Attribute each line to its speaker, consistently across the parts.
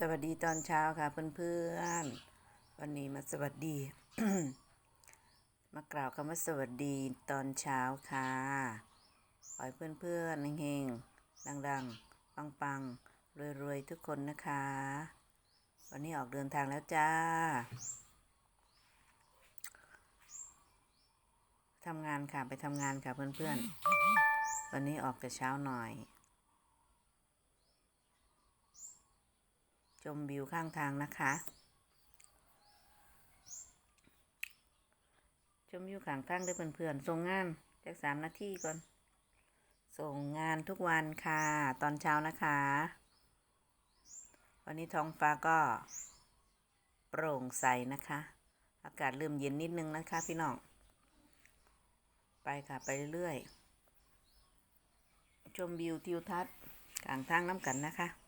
Speaker 1: สวัสดีตอนเช้าค่ะเพื่อนๆ วันนี้มาสวัสดี มากล่าวคำว่าสวัสดีตอนเช้าค่ะขอให้เพื่อนๆเฮงๆดังๆ ปังๆรวยๆ ทุกคนนะคะ วันนี้ออกเดินทางแล้วจ้าทำงานค่ะไปทำงานค่ะเพื่อนๆ วันนี้ออกแต่เช้าหน่อย ชมวิวข้างทางนะคะ ชมวิวข้างทางด้วยเพื่อนๆ ส่งงานจากสามนาทีก่อน ส่งงานทุกวันค่ะ ตอนเช้านะคะ วันนี้ท้องฟ้าก็ โปร่งใสนะคะ อากาศเริ่มเย็นนิดนึงนะคะพี่น้อง ไปค่ะไปเรื่อยๆ ชมวิวทิวทัศน์กลางทางน้ำกันนะคะ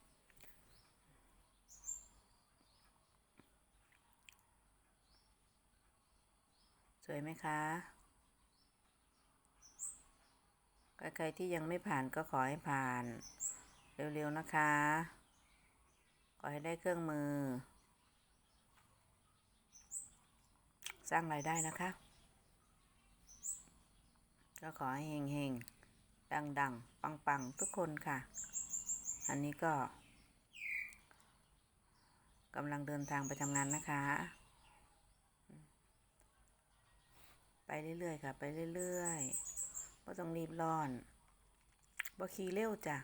Speaker 1: สวยไหมคะ ใครๆที่ยังไม่ผ่านก็ขอให้ผ่าน เร็วๆนะคะ ขอให้ได้เครื่องมือ สร้างรายได้นะคะ ก็ขอให้เฮงๆ ดังๆ ปังๆ ทุกคนค่ะ อันนี้ก็กำลังเดินทางไปทำงานนะคะ ไปเรื่อยๆค่ะ ไปเรื่อยๆไม่ต้องรีบร้อนบ่ขี่เร็วจ้ะ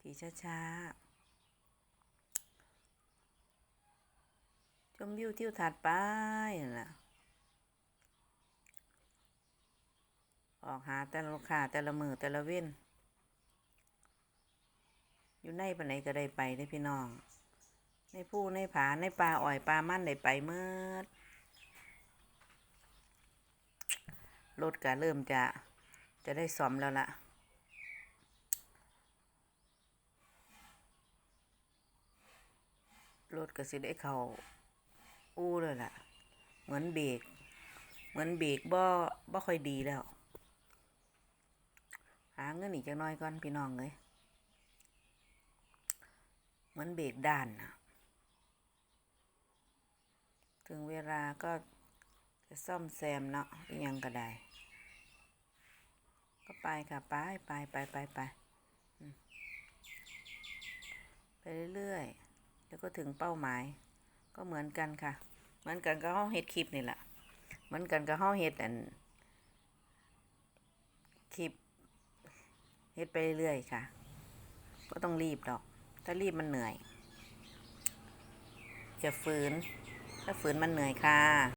Speaker 1: ขี่ช้าๆชมวิวทิวทัศน์ไปน่ะออกหาแต่ละลูกค้าแต่ละมือแต่ละเว้นอยู่ในปานไหนก็ได้ไปได้พี่น้อง ในผู้ในผาในป่าอ้อยป่ามันได้ไปเมื่อ รถก็เริ่มจะจะได้ซ่อมแล้วล่ะรถก็สิได้เขาอู้เลยล่ะ เหมือนเบรกเหมือนเบรกบ่บ่ค่อยดีแล้ว หาเงินอีกจักน้อยก่อนพี่น้องเลยเหมือนเบรกด้านนะถึงเวลาก็จะซ่อมแซมเนาะยังก็ได้ ก็ไปค่ะไปไปไปไปไปไปเรื่อยๆแล้วก็ถึงเป้าหมาย ก็เหมือนกันค่ะ เหมือนกันกับห้องเฮ็ดคลิปนี่แหละเหมือนกันกับห้องเฮ็ดอันคลิปเฮ็ดไปเรื่อยๆค่ะ ก็ต้องรีบดอก ถ้ารีบมันเหนื่อยจะฝืน ถ้าฝืนมันเหนื่อยค่ะ